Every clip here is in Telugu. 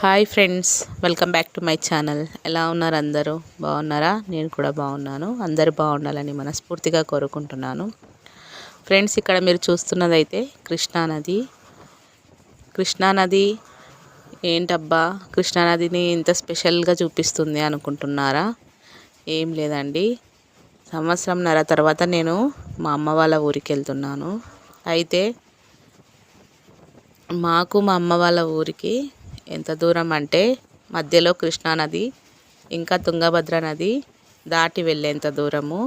Hi friends welcome back to my channel. ఎలా ఉన్నారు అందరూ? బాగున్నారా? నేను కూడా బాగున్నాను. అందరూ బాగుండాలని మనస్ఫూర్తిగా కోరుకుంటున్నాను. ఫ్రెండ్స్ ఇక్కడ మీరు చూస్తున్నదైతే కృష్ణానది కృష్ణానది ఏంటబ్బా? కృష్ణానదిని ఇంత స్పెషల్గా చూపిస్తుంది అనుకుంటున్నారా? ఏం లేదండి. సంవత్సరంన్నర తర్వాత నేను మా అమ్మ వాళ్ళ ఊరికి వెళ్తున్నాను. అయితే మాకు మా అమ్మ వాళ్ళ ఊరికి ఎంత దూరం అంటే మధ్యలో కృష్ణానది ఇంకా తుంగభద్ర నది దాటి వెళ్ళేంత దూరము.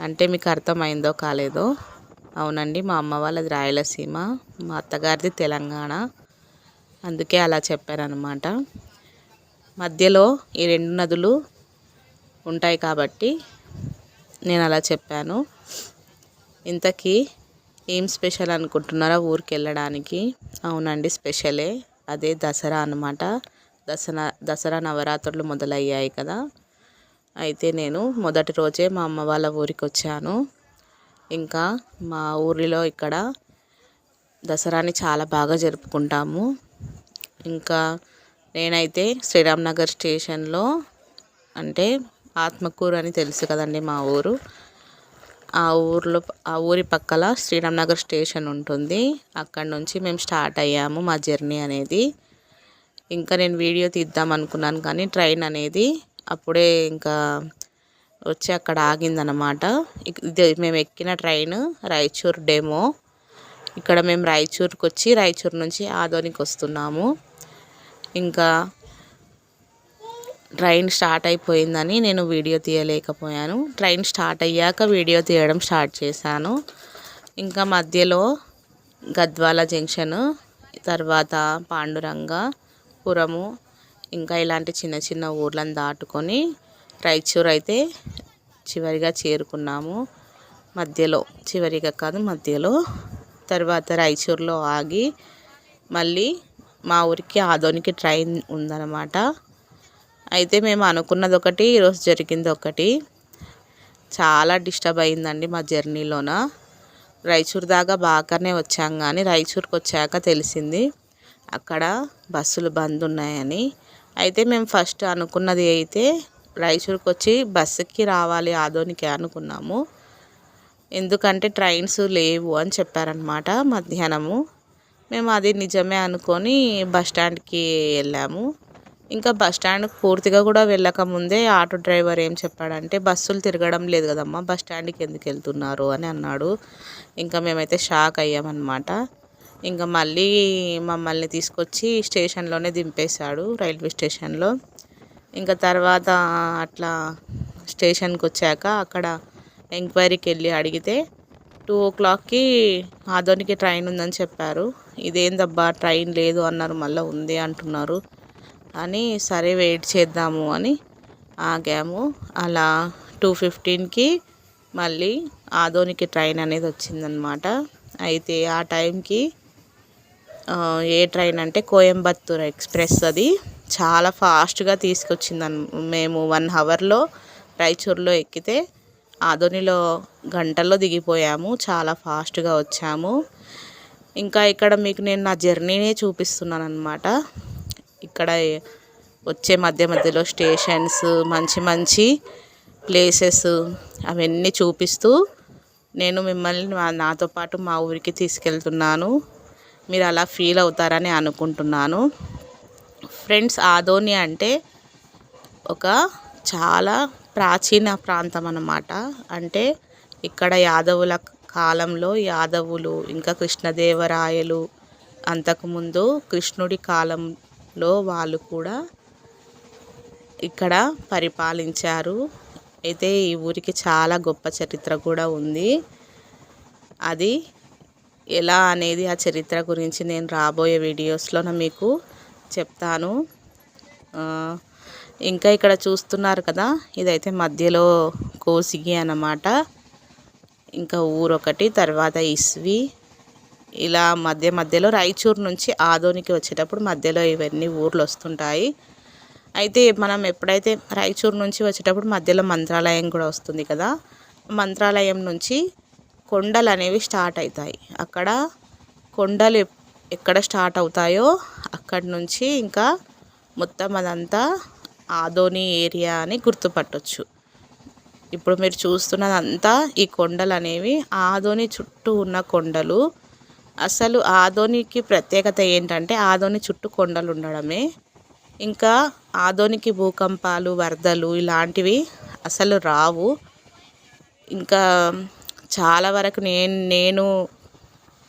అంటే మీకు అర్థమైందో కాలేదో? అవునండి మా అమ్మ వాళ్ళది రాయలసీమ మా అత్తగారిది తెలంగాణ. అందుకే అలా చెప్పారనమాట మధ్యలో ఈ రెండు నదులు ఉంటాయి కాబట్టి నేను అలా చెప్పాను. ఇంతకీ ఏం స్పెషల్ అనుకుంటున్నారా ఊరికి వెళ్ళడానికి అవునండి స్పెషలే. అదే దసరా అనమాట దసరా దసరా నవరాత్రులు మొదలయ్యాయి కదా. అయితే నేను మొదటి రోజే మా అమ్మ వాళ్ళ ఊరికి వచ్చాను. ఇంకా మా ఊరిలో ఇక్కడ దసరాని చాలా బాగా జరుపుకుంటాము. ఇంకా నేనైతే శ్రీరామ్నగర్ స్టేషన్లో అంటే ఆత్మకూరు అని తెలుసు కదండి మా ఊరు. ఆ ఊర్లో ఆ ఊరి పక్కల శ్రీరామ్ నగర్ స్టేషన్ ఉంటుంది. అక్కడ నుంచి మేము స్టార్ట్ అయ్యాము మా జర్నీ అనేది. ఇంకా నేను వీడియో తీద్దాం అనుకున్నాను కానీ ట్రైన్ అనేది అప్పుడే ఇంకా వచ్చి అక్కడ ఆగిందనమాట ఇది మేము ఎక్కిన ట్రైన్ రాయచూర్ డెమో. ఇక్కడ మేము రాయచూర్కి వచ్చి రాయచూర్ నుంచి ఆదోనికి వస్తున్నాము ఇంకా ట్రైన్ స్టార్ట్ అయిపోయిందని నేను వీడియో తీయలేకపోయాను. ట్రైన్ స్టార్ట్ అయ్యాక వీడియో తీయడం స్టార్ట్ చేశాను. ఇంకా మధ్యలో గద్వాల జంక్షన్ తర్వాత పాండురంగపురము ఇంకా ఇలాంటి చిన్న చిన్న ఊర్లను దాటుకొని రాయచూర్ అయితే చివరిగా చేరుకున్నాము. మధ్యలో చివరిగా కాదు మధ్యలో. తర్వాత రాయచూర్లో ఆగి మళ్ళీ మా ఊరికి ఆదోనికి ట్రైన్ ఉందన్నమాట. అయితే మేము అనుకున్నది ఒకటి ఈరోజు జరిగింది ఒకటి చాలా డిస్టర్బ్ అయిందండి మా జర్నీలోన. రైచూర్ దాకా బాగానే వచ్చాం కానీ రైచూర్కి వచ్చాక తెలిసింది అక్కడ బస్సులు బంద్ ఉన్నాయని అయితే మేము ఫస్ట్ అనుకున్నది అయితే రాయచూర్కి వచ్చి బస్సుకి రావాలి ఆదోనికి అనుకున్నాము. ఎందుకంటే ట్రైన్స్ లేవు అని చెప్పారనమాట మధ్యాహ్నము. మేము అది నిజమే అనుకొని బస్ స్టాండ్కి వెళ్ళాము. ఇంకా బస్ స్టాండ్ పూర్తిగా కూడా వెళ్ళక ముందే ఆటో డ్రైవర్ ఏం చెప్పాడంటే బస్సులు తిరగడం లేదు కదమ్మా బస్ స్టాండ్కి ఎందుకు వెళ్తున్నారు? అని అన్నాడు. ఇంకా మేమైతే షాక్ అయ్యామన్నమాట. ఇంకా మళ్ళీ మమ్మల్ని తీసుకొచ్చి స్టేషన్లోనే దింపేశాడు రైల్వే స్టేషన్లో. ఇంకా తర్వాత అట్లా స్టేషన్కి వచ్చాక అక్కడ ఎంక్వైరీకి వెళ్ళి అడిగితే టూ ఓ క్లాక్కి ఆదోనికి ట్రైన్ ఉందని చెప్పారు. ఇదేందబ్బా ట్రైన్ లేదు అన్నారు. మళ్ళీ ఉంది అంటున్నారు. అని సరే వెయిట్ చేద్దాము అని ఆగాము. అలా టూ ఫిఫ్టీన్కి మళ్ళీ ఆదోనికి ట్రైన్ అనేది వచ్చిందనమాట. అయితే ఆ టైంకి ఏ ట్రైన్ అంటే కోయంబత్తూర్ ఎక్స్ప్రెస్ అది. చాలా ఫాస్ట్గా తీసుకొచ్చిందన్ మేము వన్ అవర్లో రాయచూర్లో ఎక్కితే ఆదోనిలో గంటల్లో దిగిపోయాము. చాలా ఫాస్ట్గా వచ్చాము. ఇంకా ఇక్కడ మీకు నేను నా జర్నీనే చూపిస్తున్నాను అనమాట ఇక్కడ వచ్చే మధ్య మధ్యలో స్టేషన్స్ మంచి మంచి ప్లేసెస్ అవన్నీ చూపిస్తూ నేను మిమ్మల్ని నాతో పాటు మా ఊరికి తీసుకెళ్తున్నాను. మీరు అలా ఫీల్ అవుతారని అనుకుంటున్నాను. ఫ్రెండ్స్ ఆదోని అంటే ఒక చాలా ప్రాచీన ప్రాంతం అన్నమాట. అంటే ఇక్కడ యాదవుల కాలంలో యాదవులు ఇంకా కృష్ణదేవరాయలు అంతకుముందు కృష్ణుడి కాలం లో వాళ్ళు కూడా ఇక్కడ పరిపాలించారు. అయితే ఈ ఊరికి చాలా గొప్ప చరిత్ర కూడా ఉంది. అది ఎలా అనేది ఆ చరిత్ర గురించి నేను రాబోయే వీడియోస్లో మీకు చెప్తాను. ఇంకా ఇక్కడ చూస్తున్నారు కదా ఇదైతే మధ్యలో కోసిగి అన్నమాట. ఇంకా ఊరొకటి తర్వాత ఇస్వి. ఇలా మధ్య మధ్యలో రాయచూరు నుంచి ఆదోనికి వచ్చేటప్పుడు మధ్యలో ఇవన్నీ ఊర్లు వస్తుంటాయి. అయితే మనం ఎప్పుడైతే రాయచూరు నుంచి వచ్చేటప్పుడు మధ్యలో మంత్రాలయం కూడా వస్తుంది కదా మంత్రాలయం నుంచి కొండలు అనేవి స్టార్ట్ అవుతాయి. అక్కడ కొండలు ఎక్కడ స్టార్ట్ అవుతాయో అక్కడి నుంచి ఇంకా మొత్తం అదంతా ఆదోని ఏరియా అని గుర్తుపట్టొచ్చు. ఇప్పుడు మీరు చూస్తున్నదంతా ఈ కొండలు అనేవి ఆదోని చుట్టూ ఉన్న కొండలు. అసలు ఆదోనికి ప్రత్యేకత ఏంటంటే ఆదోని చుట్టూ కొండలు ఉండడమే. ఇంకా ఆదోనికి భూకంపాలు వరదలు ఇలాంటివి అసలు రావు. ఇంకా చాలా వరకు నేను నేను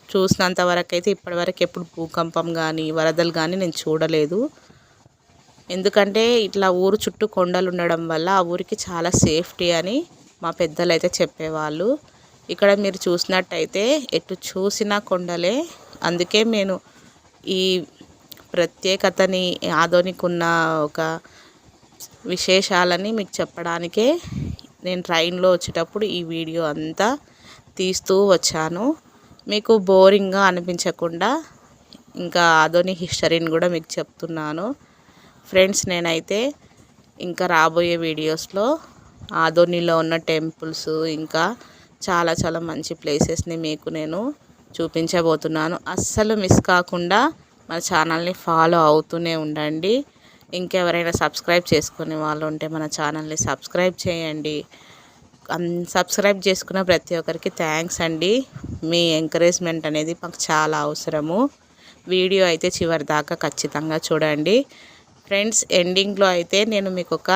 చూసినంత వరకు అయితే ఇప్పటివరకు ఎప్పుడు భూకంపం కానీ వరదలు కానీ నేను చూడలేదు. ఎందుకంటే ఇట్లా ఊరు చుట్టూ కొండలు ఉండడం వల్ల ఆ ఊరికి చాలా సేఫ్టీ అని మా పెద్దలు అయితే చెప్పేవాళ్ళు. ఇక్కడ మీరు చూసినట్టయితే ఎటు చూసిన కొండలే. అందుకే నేను ఈ ప్రత్యేకతని ఆదోనికున్న ఒక విశేషాలని మీకు చెప్పడానికే నేను ట్రైన్లో వచ్చేటప్పుడు ఈ వీడియో అంతా తీస్తూ వచ్చాను. మీకు బోరింగ్గా అనిపించకుండా ఇంకా ఆదోని హిస్టరీని కూడా మీకు చెప్తున్నాను. ఫ్రెండ్స్ నేనైతే ఇంకా రాబోయే వీడియోస్లో ఆదోనిలో ఉన్న టెంపుల్స్ ఇంకా చాలా చాలా మంచి ప్లేసెస్ని మీకు నేను చూపించబోతున్నాను. అస్సలు మిస్ కాకుండా మన ఛానల్ని ఫాలో అవుతూనే ఉండండి. ఇంకెవరైనా సబ్స్క్రైబ్ చేసుకునే వాళ్ళు ఉంటే మన ఛానల్ని సబ్స్క్రైబ్ చేయండి. సబ్స్క్రైబ్ చేసుకున్న ప్రతి ఒక్కరికి థ్యాంక్స్ అండి. మీ ఎంకరేజ్మెంట్ అనేది మాకు చాలా అవసరము. వీడియో అయితే చివరి దాకా ఖచ్చితంగా చూడండి. ఫ్రెండ్స్ ఎండింగ్లో అయితే నేను మీకు ఒక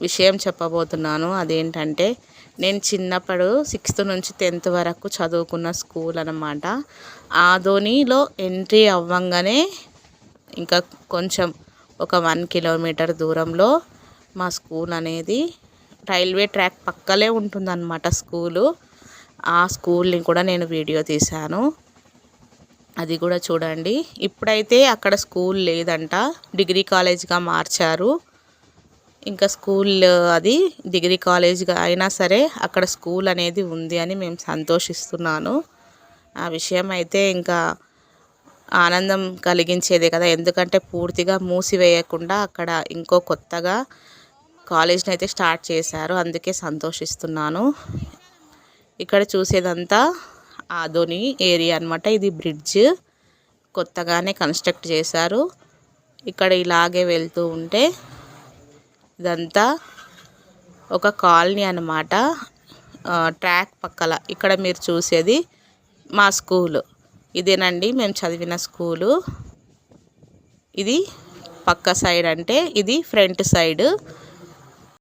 విషయం చెప్పబోతున్నాను. అదేంటంటే నేను చిన్నప్పుడు సిక్స్త్ నుంచి టెన్త్ వరకు చదువుకున్న స్కూల్ అనమాట ఆదోనిలో ఎంట్రీ అవ్వంగానే ఇంకా కొంచెం ఒక వన్ కిలోమీటర్ దూరంలో మా స్కూల్ అనేది రైల్వే ట్రాక్ పక్కలే ఉంటుందన్నమాట స్కూలు. ఆ స్కూల్ని కూడా నేను వీడియో తీశాను. అది కూడా చూడండి. ఇప్పుడైతే అక్కడ స్కూల్ లేదంట. డిగ్రీ కాలేజ్గా మార్చారు. ఇంకా స్కూల్ అది డిగ్రీ కాలేజ్గా అయినా సరే అక్కడ స్కూల్ అనేది ఉంది అని మేము సంతోషిస్తున్నాను. ఆ విషయం అయితే ఇంకా ఆనందం కలిగించేదే కదా. ఎందుకంటే పూర్తిగా మూసివేయకుండా అక్కడ ఇంకో కొత్తగా కాలేజ్ని అయితే స్టార్ట్ చేశారు. అందుకే సంతోషిస్తున్నాను. ఇక్కడ చూసేదంతా ఆదోని ఏరియా అనమాట ఇది బ్రిడ్జ్. కొత్తగానే కన్స్ట్రక్ట్ చేశారు. ఇక్కడ ఇలాగే వెళ్తూ ఉంటే ఇదంతా ఒక కాలనీ అనమాట ట్రాక్ పక్కల ఇక్కడ మీరు చూసేది మా స్కూలు. ఇదేనండి మేము చదివిన స్కూలు. ఇది పక్క సైడ్ అంటే ఇది ఫ్రంట్ సైడ్.